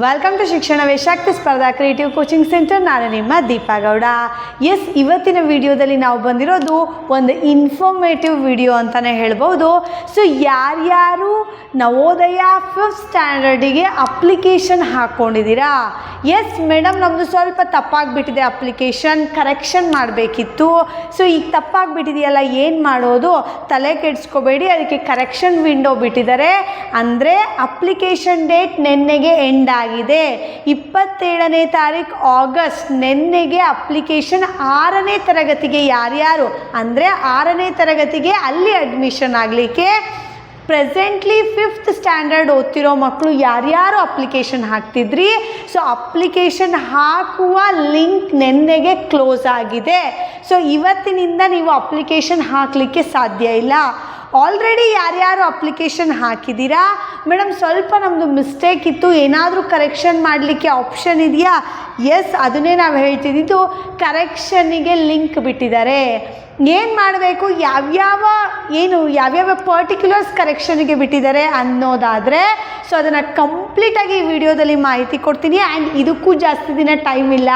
Welcome to ಶಿಕ್ಷಣವೇ ಶಕ್ತಿ ಸ್ಪರ್ಧಾ creative coaching centre ನಾನು ನಿಮ್ಮ ದೀಪಾ ಗೌಡ. ಎಸ್ ಇವತ್ತಿನ ವಿಡಿಯೋದಲ್ಲಿ ನಾವು ಬಂದಿರೋದು ಒಂದು ಇನ್ಫಾರ್ಮೇಟಿವ್ ವಿಡಿಯೋ ಅಂತಲೇ ಹೇಳ್ಬೋದು. ಸೊ ಯಾರ್ಯಾರು ನವೋದಯ ಫಿಫ್ತ್ ಸ್ಟ್ಯಾಂಡರ್ಡಿಗೆ ಅಪ್ಲಿಕೇಶನ್ ಹಾಕ್ಕೊಂಡಿದ್ದೀರಾ ಎಸ್ ಮೇಡಮ್ ನಮ್ಮದು ಸ್ವಲ್ಪ ತಪ್ಪಾಗಿಬಿಟ್ಟಿದೆ ಅಪ್ಲಿಕೇಶನ್ ಕರೆಕ್ಷನ್ ಮಾಡಬೇಕಿತ್ತು. ಸೊ ಈಗ ತಪ್ಪಾಗಿಬಿಟ್ಟಿದೆಯಲ್ಲ, ಏನು ಮಾಡೋದು? ತಲೆ ಕೆಡಿಸ್ಕೋಬೇಡಿ, ಅದಕ್ಕೆ ಕರೆಕ್ಷನ್ ವಿಂಡೋ ಬಿಟ್ಟಿದ್ದಾರೆ. ಅಂದರೆ ಅಪ್ಲಿಕೇಶನ್ ಡೇಟ್ ನೆನ್ನೆಗೆ ಎಂಡ್ ಆಗಿದೆ. ಇಪ್ಪತ್ತೇಳನೇ ತಾರೀಕು ಆಗಸ್ಟ್ ನಿನ್ನೆಗೆ ಅಪ್ಲಿಕೇಶನ್ ಆರನೇ ತರಗತಿಗೆ ಯಾರ್ಯಾರು? ಅಂದರೆ ಆರನೇ ತರಗತಿಗೆ ಅಲ್ಲಿ ಅಡ್ಮಿಷನ್ ಆಗಲಿಕ್ಕೆ ಪ್ರೆಸೆಂಟ್ಲಿ ಫಿಫ್ತ್ ಸ್ಟ್ಯಾಂಡರ್ಡ್ ಓದ್ತಿರೋ ಮಕ್ಕಳು ಯಾರ್ಯಾರು ಅಪ್ಲಿಕೇಶನ್ ಹಾಕ್ತಿದ್ರಿ? ಸೊ, ಅಪ್ಲಿಕೇಶನ್ ಹಾಕುವ ಲಿಂಕ್ ನಿನ್ನೆಗೆ ಕ್ಲೋಸ್ ಆಗಿದೆ. ಸೊ, ಇವತ್ತಿನಿಂದ ನೀವು ಅಪ್ಲಿಕೇಶನ್ ಹಾಕಲಿಕ್ಕೆ ಸಾಧ್ಯ ಇಲ್ಲ. ಆಲ್ರೆಡಿ ಯಾರ್ಯಾರು ಅಪ್ಲಿಕೇಶನ್ ಹಾಕಿದ್ದೀರಾ ಮೇಡಮ್ ಸ್ವಲ್ಪ ನಮ್ಮದು ಮಿಸ್ಟೇಕ್ ಇತ್ತು. ಏನಾದರೂ ಕರೆಕ್ಷನ್ ಮಾಡಲಿಕ್ಕೆ ಆಪ್ಷನ್ ಇದೆಯಾ? ಎಸ್ ಅದನ್ನೇ ನಾವು ಹೇಳ್ತಿದ್ದಿದ್ದು ಕರೆಕ್ಷನ್ನಿಗೆ ಲಿಂಕ್ ಬಿಟ್ಟಿದ್ದಾರೆ. ಏನು ಮಾಡಬೇಕು? ಯಾವ್ಯಾವ ಏನು, ಯಾವ್ಯಾವ ಪರ್ಟಿಕ್ಯುಲರ್ಸ್ ಕರೆಕ್ಷನ್ಗೆ ಬಿಟ್ಟಿದ್ದಾರೆ ಅನ್ನೋದಾದರೆ ಸೊ ಅದನ್ನು ಕಂಪ್ಲೀಟಾಗಿ ಈ ವಿಡಿಯೋದಲ್ಲಿ ಮಾಹಿತಿ ಕೊಡ್ತೀನಿ. ಆ್ಯಂಡ್ ಇದಕ್ಕೂ ಜಾಸ್ತಿ ದಿನ ಟೈಮ್ ಇಲ್ಲ.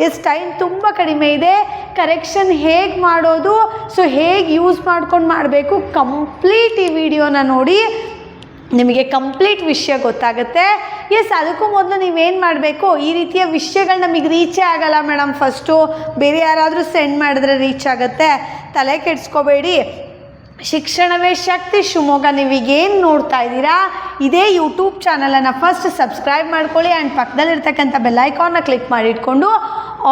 ಎಸ್ ಟೈಮ್ ತುಂಬ ಕಡಿಮೆ ಇದೆ. ಕರೆಕ್ಷನ್ ಹೇಗೆ ಮಾಡೋದು? ಸೊ ಹೇಗೆ ಯೂಸ್ ಮಾಡ್ಕೊಂಡು ಮಾಡಬೇಕು? ಕಂಪ್ಲೀಟ್ ಈ ವಿಡಿಯೋನ ನೋಡಿ. ನಿಮಗೆ ಕಂಪ್ಲೀಟ್ ವಿಷಯ ಗೊತ್ತಾಗುತ್ತೆ. ಎಸ್ ಅದಕ್ಕೂ ಮೊದಲು ನೀವೇನು ಮಾಡಬೇಕು? ಈ ರೀತಿಯ ವಿಷಯಗಳು ನಮಗೆ ರೀಚೇ ಆಗಲ್ಲ ಮೇಡಮ್. ಫಸ್ಟು ಬೇರೆ ಯಾರಾದರೂ ಸೆಂಡ್ ಮಾಡಿದ್ರೆ ರೀಚ್ ಆಗುತ್ತೆ. ತಲೆ ಕೆಡಿಸ್ಕೋಬೇಡಿ. ಶಿಕ್ಷಣವೇ ಶಕ್ತಿ ಶಿವಮೊಗ್ಗ. ನೀವೀಗೇನು ನೋಡ್ತಾ ಇದ್ದೀರಾ? ಇದೇ ಯೂಟ್ಯೂಬ್ ಚಾನಲನ್ನು ಫಸ್ಟ್ ಸಬ್ಸ್ಕ್ರೈಬ್ ಮಾಡ್ಕೊಳ್ಳಿ. ಆ್ಯಂಡ್ ಪಕ್ಕದಲ್ಲಿರ್ತಕ್ಕಂಥ ಬೆಲ್ಲೈಕಾನ್ನ ಕ್ಲಿಕ್ ಮಾಡಿ ಇಟ್ಕೊಂಡು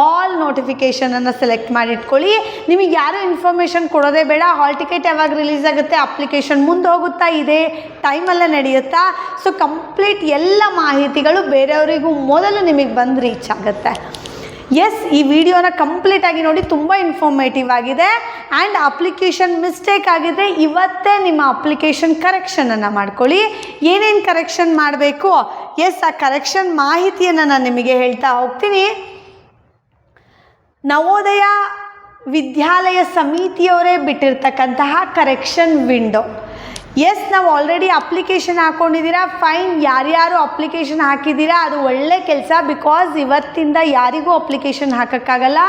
ಆಲ್ ನೋಟಿಫಿಕೇಷನನ್ನು ಸೆಲೆಕ್ಟ್ ಮಾಡಿ ಇಟ್ಕೊಳ್ಳಿ. ನಿಮಗೆ ಯಾರೂ ಇನ್ಫಾರ್ಮೇಷನ್ ಕೊಡೋದೇ ಬೇಡ. ಹಾಲ್ ಟಿಕೆಟ್ ಯಾವಾಗ ರಿಲೀಸ್ ಆಗುತ್ತೆ ಅಪ್ಲಿಕೇಶನ್ ಮುಂದೆ ಹೋಗುತ್ತಾ, ಇದೇ ಟೈಮಲ್ಲೇ ನಡೆಯುತ್ತಾ? ಸೊ ಕಂಪ್ಲೀಟ್ ಎಲ್ಲ ಮಾಹಿತಿಗಳು ಬೇರೆಯವರಿಗೂ ಮೊದಲು ನಿಮಗೆ ಬಂದು ರೀಚ್ ಆಗುತ್ತೆ. ಎಸ್ ಈ ವಿಡಿಯೋನ ಕಂಪ್ಲೀಟಾಗಿ ನೋಡಿ ತುಂಬ ಇನ್ಫಾರ್ಮೇಟಿವ್ ಆಗಿದೆ. ಆ್ಯಂಡ್ ಅಪ್ಲಿಕೇಶನ್ ಮಿಸ್ಟೇಕ್ ಆಗಿದೆ ಇವತ್ತೇ ನಿಮ್ಮ ಅಪ್ಲಿಕೇಶನ್ ಕರೆಕ್ಷನನ್ನು ಮಾಡ್ಕೊಳ್ಳಿ. ಏನೇನು ಕರೆಕ್ಷನ್ ಮಾಡಬೇಕು? ಎಸ್ ಆ ಕರೆಕ್ಷನ್ ಮಾಹಿತಿಯನ್ನು ನಾನು ನಿಮಗೆ ಹೇಳ್ತಾ ಹೋಗ್ತೀನಿ. ನವೋದಯ ವಿದ್ಯಾಲಯ ಸಮಿತಿಯವರೇ ಬಿಟ್ಟಿರ್ತಕ್ಕಂತಹ ಕರೆಕ್ಷನ್ ವಿಂಡೋ ಎಸ್ ನಾವು ಆಲ್ರೆಡಿ ಅಪ್ಲಿಕೇಶನ್ ಹಾಕ್ಕೊಂಡಿದ್ದೀರಾ ಫೈನ್ ಯಾರ್ಯಾರು ಅಪ್ಲಿಕೇಶನ್ ಹಾಕಿದ್ದೀರಾ ಅದು ಒಳ್ಳೆ ಕೆಲಸ. ಬಿಕಾಸ್ ಇವತ್ತಿಂದ ಯಾರಿಗೂ ಅಪ್ಲಿಕೇಶನ್ ಹಾಕೋಕ್ಕಾಗಲ್ಲ.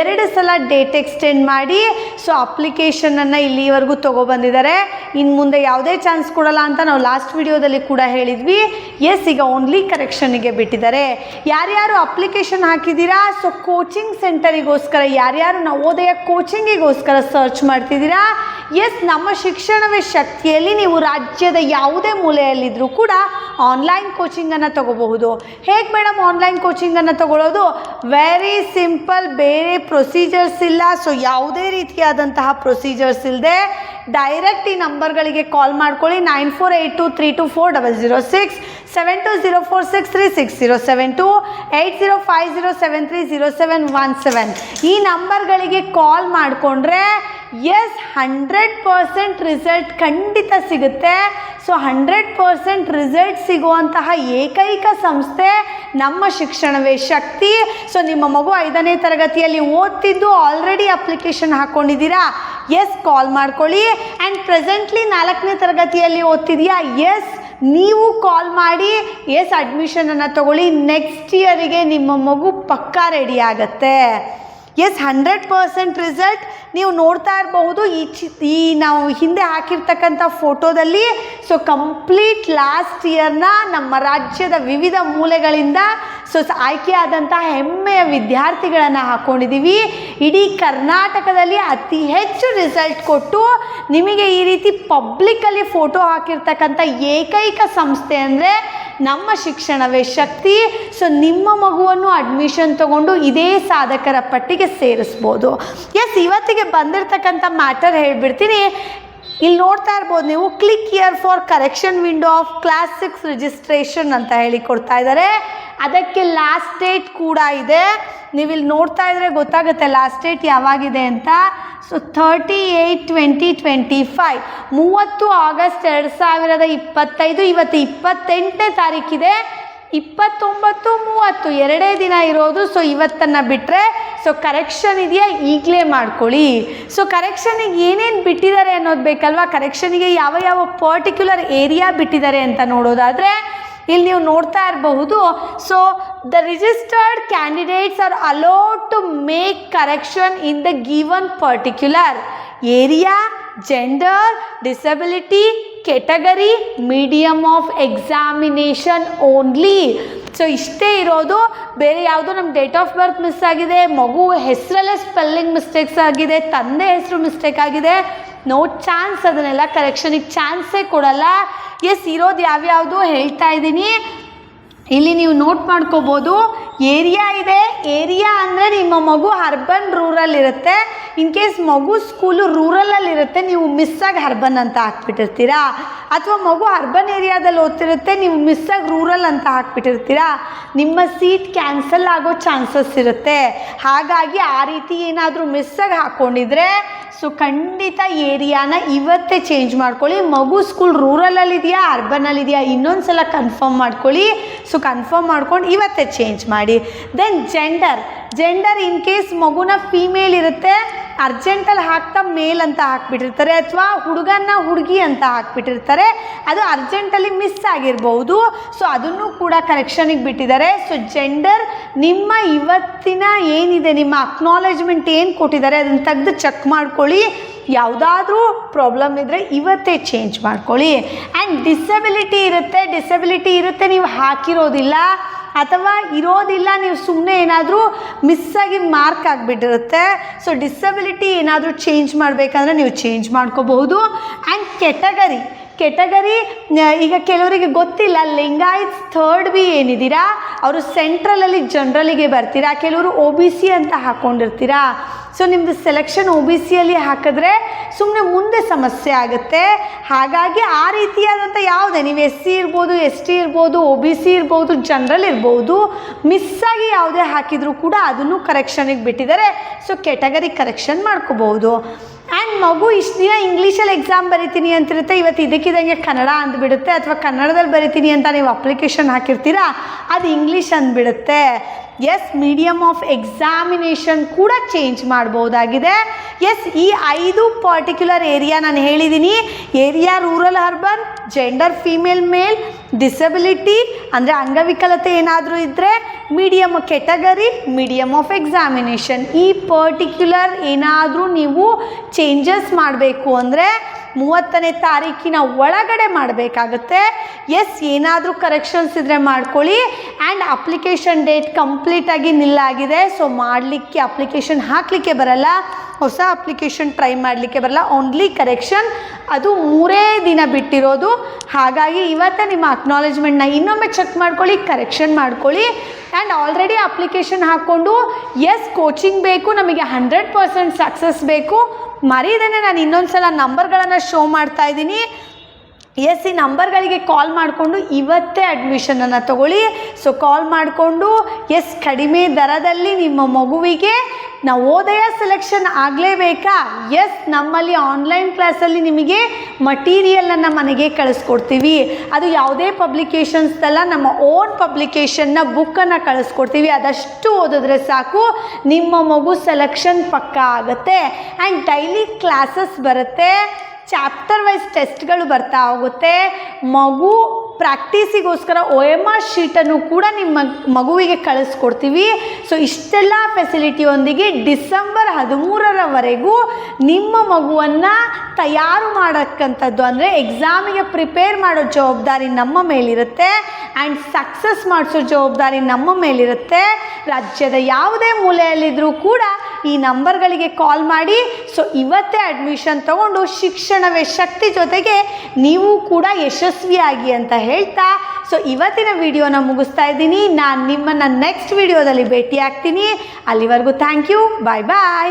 ಎರಡು ಸಲ ಡೇಟ್ ಎಕ್ಸ್ಟೆಂಡ್ ಮಾಡಿ ಸೊ ಅಪ್ಲಿಕೇಶನನ್ನು ಇಲ್ಲಿವರೆಗೂ ತೊಗೊಬಂದಿದ್ದಾರೆ ಇನ್ನು ಮುಂದೆ ಯಾವುದೇ ಚಾನ್ಸ್ ಕೊಡಲ್ಲ ಅಂತ ನಾವು ಲಾಸ್ಟ್ ವಿಡಿಯೋದಲ್ಲಿ ಕೂಡ ಹೇಳಿದ್ವಿ. ಎಸ್ ಈಗ ಓನ್ಲಿ ಕರೆಕ್ಷನ್ನಿಗೆ ಬಿಟ್ಟಿದ್ದಾರೆ. ಯಾರ್ಯಾರು ಅಪ್ಲಿಕೇಶನ್ ಹಾಕಿದ್ದೀರಾ ಸೊ ಕೋಚಿಂಗ್ ಸೆಂಟರಿಗೋಸ್ಕರ ಯಾರ್ಯಾರು ನವೋದಯ ಕೋಚಿಂಗಿಗೋಸ್ಕರ ಸರ್ಚ್ ಮಾಡ್ತಿದ್ದೀರಾ ಎಸ್ ನಮ್ಮ ಶಿಕ್ಷಣವೇ ಶಕ್ತಿಯಲ್ಲಿ ನೀವು ರಾಜ್ಯದ ಯಾವುದೇ ಮೂಲೆಯಲ್ಲಿದ್ದರೂ ಕೂಡ ಆನ್ಲೈನ್ ಕೋಚಿಂಗನ್ನು ತಗೋಬಹುದು. ಹೇಗೆ ಮೇಡಮ್ ಆನ್ಲೈನ್ ಕೋಚಿಂಗನ್ನು ತಗೊಳ್ಳೋದು ವೆರಿ ಸಿಂಪಲ್ ಬೇರೆ ಪ್ರೊಸೀಜರ್ಸ್ ಇಲ್ಲ. ಸೊ ಯಾವುದೇ ರೀತಿಯಾದಂತಹ ಪ್ರೊಸೀಜರ್ಸ್ ಇಲ್ಲದೆ ಡೈರೆಕ್ಟ್ ಈ ನಂಬರ್ಗಳಿಗೆ ಕಾಲ್ ಮಾಡ್ಕೊಳ್ಳಿ. Nine four eight two three two four double zero six seven two zero four six three six zero seven two eight zero five zero seven three zero seven one seven ಈ ನಂಬರ್ಗಳಿಗೆ ಕಾಲ್ ಮಾಡಿಕೊಂಡ್ರೆ S hundred percent result ಖಂಡಿತ ಸಿಗುತ್ತೆ. So hundred percent result ಸಿಗುವಂತಹ ಏಕೈಕ ಸಂಸ್ಥೆ ನಮ್ಮ ಶಿಕ್ಷಣವೇ ಶಕ್ತಿ. So ನಿಮ್ಮ ಮಗು ಐದನೇ ತರಗತಿಯಲ್ಲಿ ಓದ್ತಿದ್ದು ಆಲ್ರೆಡಿ ಅಪ್ಲಿಕೇಶನ್ ಹಾಕ್ಕೊಂಡಿದ್ದೀರಾ ಎಸ್ ಕಾಲ್ ಮಾಡ್ಕೊಳ್ಳಿ. ಆ್ಯಂಡ್ ಪ್ರೆಸೆಂಟ್ಲಿ ನಾಲ್ಕನೇ ತರಗತಿಯಲ್ಲಿ ಓದ್ತಿದೆಯಾ ಎಸ್ ನೀವು ಕಾಲ್ ಮಾಡಿ ಎಸ್ ಅಡ್ಮಿಷನನ್ನು ತಗೊಳ್ಳಿ. ನೆಕ್ಸ್ಟ್ ಇಯರಿಗೆ ನಿಮ್ಮ ಮಗು ಪಕ್ಕಾ ರೆಡಿ ಆಗುತ್ತೆ. ಎಸ್ ಹಂಡ್ರೆಡ್ ಪರ್ಸೆಂಟ್ ರಿಸಲ್ಟ್ ನೀವು ನೋಡ್ತಾ ಇರಬಹುದು. ಈ ಚಿ, ಈ ನಾವು ಹಿಂದೆ ಹಾಕಿರ್ತಕ್ಕಂಥ ಫೋಟೋದಲ್ಲಿ ಸೊ ಕಂಪ್ಲೀಟ್ ಲಾಸ್ಟ್ ಇಯರ್ನ ನಮ್ಮ ರಾಜ್ಯದ ವಿವಿಧ ಮೂಲೆಗಳಿಂದ ಸೊ, ಆಯ್ಕೆಯಾದಂತಹ ಹೆಮ್ಮೆಯ ವಿದ್ಯಾರ್ಥಿಗಳನ್ನು ಹಾಕ್ಕೊಂಡಿದ್ದೀವಿ ಇಡೀ ಕರ್ನಾಟಕದಲ್ಲಿ ಅತಿ ಹೆಚ್ಚು ರಿಸಲ್ಟ್ ಕೊಟ್ಟು, ನಿಮಗೆ ಈ ರೀತಿ ಪಬ್ಲಿಕ್ಕಲ್ಲಿ ಫೋಟೋ ಹಾಕಿರ್ತಕ್ಕಂಥ ಏಕೈಕ ಸಂಸ್ಥೆ ಅಂದರೆ ನಮ್ಮ ಶಿಕ್ಷಣವೇ ಶಕ್ತಿ. ಸೊ ನಿಮ್ಮ ಮಗುವನ್ನು ಅಡ್ಮಿಷನ್ ತಗೊಂಡು ಇದೇ ಸಾಧಕರ ಪಟ್ಟಿಗೆ ಸೇರಿಸ್ಬೋದು. ಎಸ್ ಇವತ್ತಿಗೆ ಬಂದಿರತಕ್ಕಂಥ ಮ್ಯಾಟರ್ ಹೇಳಿಬಿಡ್ತೀನಿ. ಇಲ್ಲಿ ನೋಡ್ತಾ ಇರ್ಬೋದು ನೀವು click here for correction window of class six registration ಅಂತ ಹೇಳಿ ಕೊಡ್ತಾ ಇದ್ದಾರೆ. ಅದಕ್ಕೆ ಲಾಸ್ಟ್ ಡೇಟ್ ಕೂಡ ಇದೆ. ನೀವು ಇಲ್ಲಿ ನೋಡ್ತಾ ಇದ್ರೆ ಗೊತ್ತಾಗುತ್ತೆ ಲಾಸ್ಟ್ ಡೇಟ್ ಯಾವಾಗಿದೆ ಅಂತ. So thirty eight twenty twenty five ಮೂವತ್ತು ಆಗಸ್ಟ್ ಎರಡು ಸಾವಿರದ ಇಪ್ಪತ್ತೈದು, ಇವತ್ತು ಇಪ್ಪತ್ತೆಂಟನೇ ತಾರೀಕಿದೆ. ಇಪ್ಪತ್ತೊಂಬತ್ತು, ಮೂವತ್ತು, ಎರಡೇ ದಿನ ಇರೋದು ಸೊ ಇವತ್ತನ್ನು ಬಿಟ್ಟರೆ ಸೊ ಕರೆಕ್ಷನ್ ಇದೆಯಾ? ಈಗಲೇ ಮಾಡ್ಕೊಳ್ಳಿ. ಸೊ ಕರೆಕ್ಷನಿಗೆ ಏನೇನು ಬಿಟ್ಟಿದ್ದಾರೆ ಅನ್ನೋದು ಬೇಕಲ್ವಾ? ಕರೆಕ್ಷನಿಗೆ ಯಾವ ಯಾವ ಪರ್ಟಿಕ್ಯುಲರ್ ಏರಿಯಾ ಬಿಟ್ಟಿದ್ದಾರೆ ಅಂತ ನೋಡೋದಾದರೆ ಇಲ್ಲಿ ನೀವು ನೋಡ್ತಾ ಇರಬಹುದು. So the registered candidates are allowed to make correction in the given particular area gender disability category medium of examination only so ಇಷ್ಟೇ ಇರೋದು. ಬೇರೆ ಯಾವುದೋ ನಮ್ಮ ಡೇಟ್ ಆಫ್ ಬರ್ತ್ ಮಿಸ್ ಆಗಿದೆ, ಮಗು ಹೆಸರಲ್ಲೇ ಸ್ಪೆಲ್ಲಿಂಗ್ ಮಿಸ್ಟೇಕ್ಸ್ ಆಗಿದೆ, ತಂದೆ ಹೆಸರು ಮಿಸ್ಟೇಕ್ ಆಗಿದೆ. ನೋ ಚಾನ್ಸ್ ಅದನ್ನೆಲ್ಲ ಕರೆಕ್ಷನಿಗೆ ಚಾನ್ಸೇ ಕೊಡಲ್ಲ. ಎಸ್ ಇರೋದು ಯಾವ್ಯಾವುದು ಹೇಳ್ತಾ ಇದ್ದೀನಿ. ಇಲ್ಲಿ ನೀವು ನೋಟ್ ಮಾಡ್ಕೋಬೋದು. ಏರಿಯಾ ಇದೆ. ಏರಿಯಾ ಅಂದರೆ ನಿಮ್ಮ ಮಗು ಅರ್ಬನ್ ರೂರಲ್ ಇರುತ್ತೆ. ಇನ್ ಕೇಸ್ ಮಗು ಸ್ಕೂಲು ರೂರಲಲ್ಲಿ ಇರುತ್ತೆ, ನೀವು ಮಿಸ್ಸಾಗಿ ಹರ್ಬನ್ ಅಂತ ಹಾಕ್ಬಿಟ್ಟಿರ್ತೀರಾ. ಅಥವಾ ಮಗು ಅರ್ಬನ್ ಏರಿಯಾದಲ್ಲಿ ಓದ್ತಿರುತ್ತೆ, ನೀವು ಮಿಸ್ಸಾಗಿ ರೂರಲ್ ಅಂತ ಹಾಕ್ಬಿಟ್ಟಿರ್ತೀರಾ, ನಿಮ್ಮ ಸೀಟ್ ಕ್ಯಾನ್ಸಲ್ ಆಗೋ ಚಾನ್ಸಸ್ ಇರುತ್ತೆ. ಹಾಗಾಗಿ ಆ ರೀತಿ ಏನಾದರೂ ಮಿಸ್ಸಾಗಿ ಹಾಕ್ಕೊಂಡಿದ್ರೆ ಸೊ ಖಂಡಿತ ಏರಿಯಾನ ಇವತ್ತೇ ಚೇಂಜ್ ಮಾಡ್ಕೊಳ್ಳಿ. ಮಗು ಸ್ಕೂಲ್ ರೂರಲಲ್ಲಿ ಇದೆಯಾ ಅರ್ಬನಲ್ಲಿ ಇದೆಯಾ ಇನ್ನೊಂದು ಸಲ ಕನ್ಫರ್ಮ್ ಮಾಡ್ಕೊಳ್ಳಿ. ಸೊ ಕನ್ಫರ್ಮ್ ಮಾಡ್ಕೊಂಡು ಇವತ್ತೇ ಚೇಂಜ್ ಮಾಡಿ. Then gender gender in case ಮಗುನ ಫೀಮೇಲ್ ಇರುತ್ತೆ ಅರ್ಜೆಂಟಲ್ಲಿ ಹಾಕ್ತಾ ಮೇಲ್ ಅಂತ ಹಾಕ್ಬಿಟ್ಟಿರ್ತಾರೆ ಅಥವಾ ಹುಡುಗನ ಹುಡುಗಿ ಅಂತ ಹಾಕ್ಬಿಟ್ಟಿರ್ತಾರೆ. ಅದು ಅರ್ಜೆಂಟಲ್ಲಿ ಮಿಸ್ ಆಗಿರ್ಬೋದು. ಸೊ ಅದನ್ನು ಕೂಡ ಕರೆಕ್ಷನಿಗೆ ಬಿಟ್ಟಿದ್ದಾರೆ. ಸೊ ಜೆಂಡರ್ ನಿಮ್ಮ ಇವತ್ತಿನ ಏನಿದೆ, ನಿಮ್ಮ ಅಕ್ನಾಲೇಜ್ಮೆಂಟ್ ಏನು ಕೊಟ್ಟಿದ್ದಾರೆ ಅದನ್ನು ತೆಗೆದು ಚೆಕ್ ಮಾಡ್ಕೊಳ್ಳಿ. ಯಾವುದಾದ್ರೂ ಪ್ರಾಬ್ಲಮ್ ಇದ್ದರೆ ಇವತ್ತೇ ಚೇಂಜ್ ಮಾಡ್ಕೊಳ್ಳಿ. ಆ್ಯಂಡ್ ಡಿಸಬಿಲಿಟಿ ಇರುತ್ತೆ ಡಿಸಬಿಲಿಟಿ ಇರುತ್ತೆ, ನೀವು ಹಾಕಿರೋದಿಲ್ಲ. ಅಥವಾ ಇರೋದಿಲ್ಲ, ನೀವು ಸುಮ್ಮನೆ ಏನಾದರೂ ಮಿಸ್ಸಾಗಿ ಮಾರ್ಕ್ ಆಗಿಬಿಟ್ಟಿರುತ್ತೆ. ಸೊ ಡಿಸಬಿಲಿಟಿ ಏನಾದರೂ ಚೇಂಜ್ ಮಾಡಬೇಕಂದ್ರೆ ನೀವು ಚೇಂಜ್ ಮಾಡ್ಕೋಬಹುದು. ಆ್ಯಂಡ್ ಕೆಟಗರಿ ಕೆಟಗರಿ ಈಗ ಕೆಲವರಿಗೆ ಗೊತ್ತಿಲ್ಲ, ಲಿಂಗಾಯತ್ ಥರ್ಡ್ ಬಿ ಏನಿದ್ದೀರಾ? ಅವರು ಸೆಂಟ್ರಲಲ್ಲಿ ಜನರಲಿಗೆ ಬರ್ತೀರಾ? ಕೆಲವರು ಒ ಬಿ ಸಿ ಅಂತ ಹಾಕ್ಕೊಂಡಿರ್ತೀರಾ ಸೊ ನಿಮ್ಮದು ಸೆಲೆಕ್ಷನ್ ಒ ಬಿ ಸಿಯಲ್ಲಿ ಹಾಕಿದ್ರೆ ಸುಮ್ಮನೆ ಮುಂದೆ ಸಮಸ್ಯೆ ಆಗುತ್ತೆ. ಹಾಗಾಗಿ ಆ ರೀತಿಯಾದಂಥ ಯಾವುದೇ, ನೀವು ಎಸ್ ಸಿ ಇರ್ಬೋದು ಎಸ್ ಟಿ ಇರ್ಬೋದು ಒ ಬಿ ಸಿ ಇರ್ಬೋದು ಜನರಲ್ ಇರ್ಬೋದು ಮಿಸ್ಸಾಗಿ ಯಾವುದೇ ಹಾಕಿದರೂ ಕೂಡ ಅದನ್ನು ಕರೆಕ್ಷನಿಗೆ ಬಿಟ್ಟಿದ್ದಾರೆ. ಸೊ ಕೆಟಗರಿ ಕರೆಕ್ಷನ್ ಮಾಡ್ಕೋಬಹುದು. ಆ್ಯಂಡ್ ಮಗು ಇಷ್ಟು ದಿನ ಇಂಗ್ಲೀಷಲ್ಲಿ ಎಕ್ಸಾಮ್ ಬರಿತೀನಿ ಅಂತಿರುತ್ತೆ, ಇವತ್ತು ಇದಕ್ಕಿದಂಗೆ ಕನ್ನಡ ಅಂದ್ಬಿಡುತ್ತೆ ಅಥವಾ ಕನ್ನಡದಲ್ಲಿ ಬರಿತೀನಿ ಅಂತ ನೀವು ಅಪ್ಲಿಕೇಶನ್ ಹಾಕಿರ್ತೀರಾ, ಅದು ಇಂಗ್ಲೀಷ್ ಅಂದ್ಬಿಡುತ್ತೆ. ಎಸ್ ಮೀಡಿಯಮ್ ಆಫ್ ಎಕ್ಸಾಮಿನೇಷನ್ ಕೂಡ ಚೇಂಜ್ ಮಾಡ್ಬೋದಾಗಿದೆ. ಎಸ್ ಈ ಐದು ಪರ್ಟಿಕ್ಯುಲರ್ ಏರಿಯಾ ನಾನು ಹೇಳಿದ್ದೀನಿ area rural urban gender female male disability ಅಂದರೆ ಅಂಗವಿಕಲತೆ ಏನಾದರೂ ಇದ್ದರೆ medium category medium of examination ಈ ಪರ್ಟಿಕ್ಯುಲರ್ ಏನಾದರೂ ನೀವು ಚೇಂಜಸ್ ಮಾಡಬೇಕು ಅಂದರೆ ಮೂವತ್ತನೇ ತಾರೀಕಿನ ಒಳಗಡೆ ಮಾಡಬೇಕಾಗುತ್ತೆ. ಎಸ್ ಏನಾದರೂ ಕರೆಕ್ಷನ್ಸ್ ಇದ್ದರೆ ಮಾಡ್ಕೊಳ್ಳಿ. ಆ್ಯಂಡ್ ಅಪ್ಲಿಕೇಶನ್ ಡೇಟ್ ಕಂಪ್ಲೀಟಾಗಿ ನಿಲ್ಲಾಗಿದೆ. ಸೊ ಮಾಡಲಿಕ್ಕೆ ಅಪ್ಲಿಕೇಶನ್ ಹಾಕಲಿಕ್ಕೆ ಬರಲ್ಲ. ಹೊಸ ಅಪ್ಲಿಕೇಶನ್ ಟ್ರೈ ಮಾಡಲಿಕ್ಕೆ ಬರಲ್ಲ. ಓನ್ಲಿ ಕರೆಕ್ಷನ್ ಅದು ಮೂರೇ ದಿನ ಬಿಟ್ಟಿರೋದು. ಹಾಗಾಗಿ ಇವತ್ತೇ ನಿಮ್ಮ ಅಕ್ನಾಲೇಜ್ಮೆಂಟ್ನ ಇನ್ನೊಮ್ಮೆ ಚೆಕ್ ಮಾಡ್ಕೊಳ್ಳಿ ಕರೆಕ್ಷನ್ ಮಾಡ್ಕೊಳ್ಳಿ. ಆ್ಯಂಡ್ ಆಲ್ರೆಡಿ ಅಪ್ಲಿಕೇಶನ್ ಹಾಕ್ಕೊಂಡು ಎಸ್ ಕೋಚಿಂಗ್ ಬೇಕು. ನಮಗೆ ಹಂಡ್ರೆಡ್ ಪರ್ಸೆಂಟ್ ಸಕ್ಸಸ್ ಬೇಕು. ಮರೀದೇನೆ ನಾನು ಇನ್ನೊಂದು ಸಲ ನಂಬರ್ಗಳನ್ನು ಶೋ ಮಾಡ್ತಾ ಇದ್ದೀನಿ. ಎಸ್ ಈ ನಂಬರ್ಗಳಿಗೆ ಕಾಲ್ ಮಾಡಿಕೊಂಡು ಇವತ್ತೇ ಅಡ್ಮಿಷನನ್ನು ತಗೊಳ್ಳಿ. ಸೊ ಕಾಲ್ ಮಾಡಿಕೊಂಡು, ಎಸ್ ಕಡಿಮೆ ದರದಲ್ಲಿ ನಿಮ್ಮ ಮಗುವಿಗೆ ನವೋದಯ ಸೆಲೆಕ್ಷನ್ ಆಗಲೇಬೇಕಾ? ಎಸ್, ನಮ್ಮಲ್ಲಿ ಆನ್ಲೈನ್ ಕ್ಲಾಸಲ್ಲಿ ನಿಮಗೆ ಮಟೀರಿಯಲನ್ನು ಮನೆಗೆ ಕಳಿಸ್ಕೊಡ್ತೀವಿ. ಅದು ಯಾವುದೇ ಪಬ್ಲಿಕೇಶನ್ಸ್ದಲ್ಲ ನಮ್ಮ ಓನ್ ಪಬ್ಲಿಕೇಶನ್ನ ಬುಕ್ಕನ್ನು ಕಳಿಸ್ಕೊಡ್ತೀವಿ. ಅದಷ್ಟು ಓದಿದ್ರೆ ಸಾಕು, ನಿಮ್ಮ ಮಗು ಸೆಲೆಕ್ಷನ್ ಪಕ್ಕ ಆಗುತ್ತೆ. ಆ್ಯಂಡ್ ಡೈಲಿ ಕ್ಲಾಸಸ್ ಬರುತ್ತೆ. ಚಾಪ್ಟರ್ ವೈಸ್ ಟೆಸ್ಟ್ಗಳು ಬರ್ತಾ ಹೋಗುತ್ತೆ. ಮಗು ಪ್ರಾಕ್ಟೀಸಿಗೋಸ್ಕರ ಒ ಎಂ ಆರ್ ಶೀಟನ್ನು ಕೂಡ ನಿಮ್ಮ ಮಗುವಿಗೆ ಕಳಿಸ್ಕೊಡ್ತೀವಿ. ಸೊ ಇಷ್ಟೆಲ್ಲ ಫೆಸಿಲಿಟಿಯೊಂದಿಗೆ ಡಿಸೆಂಬರ್ ಹದಿಮೂರರವರೆಗೂ ನಿಮ್ಮ ಮಗುವನ್ನು ತಯಾರು ಮಾಡೋಕ್ಕಂಥದ್ದು ಅಂದರೆ ಎಕ್ಸಾಮಿಗೆ ಪ್ರಿಪೇರ್ ಮಾಡೋ ಜವಾಬ್ದಾರಿ ನಮ್ಮ ಮೇಲಿರುತ್ತೆ ಆ್ಯಂಡ್ ಸಕ್ಸಸ್ ಮಾಡಿಸೋ ಜವಾಬ್ದಾರಿ ನಮ್ಮ ಮೇಲಿರುತ್ತೆ. ರಾಜ್ಯದ ಯಾವುದೇ ಮೂಲೆಯಲ್ಲಿದ್ದರೂ ಕೂಡ ಈ ನಂಬರ್ಗಳಿಗೆ ಕಾಲ್ ಮಾಡಿ. ಸೊ ಇವತ್ತೇ ಅಡ್ಮಿಷನ್ ತಗೊಂಡು ಶಿಕ್ಷಣವೇ ಶಕ್ತಿ ಜೊತೆಗೆ ನೀವು ಕೂಡ ಯಶಸ್ವಿಯಾಗಿ ಅಂತ ಹೇಳ್ತಾ. ಸೊ ಇವತ್ತಿನ ವಿಡಿಯೋನ ಮುಗಿಸ್ತಾ ಇದ್ದೀನಿ. ನಾನು ನಿಮ್ಮನ್ನು ನೆಕ್ಸ್ಟ್ ವಿಡಿಯೋದಲ್ಲಿ ಭೇಟಿ ಆಗ್ತೀನಿ ಅಲ್ಲಿವರೆಗೂ ಥ್ಯಾಂಕ್ ಯು ಬಾಯ್ ಬಾಯ್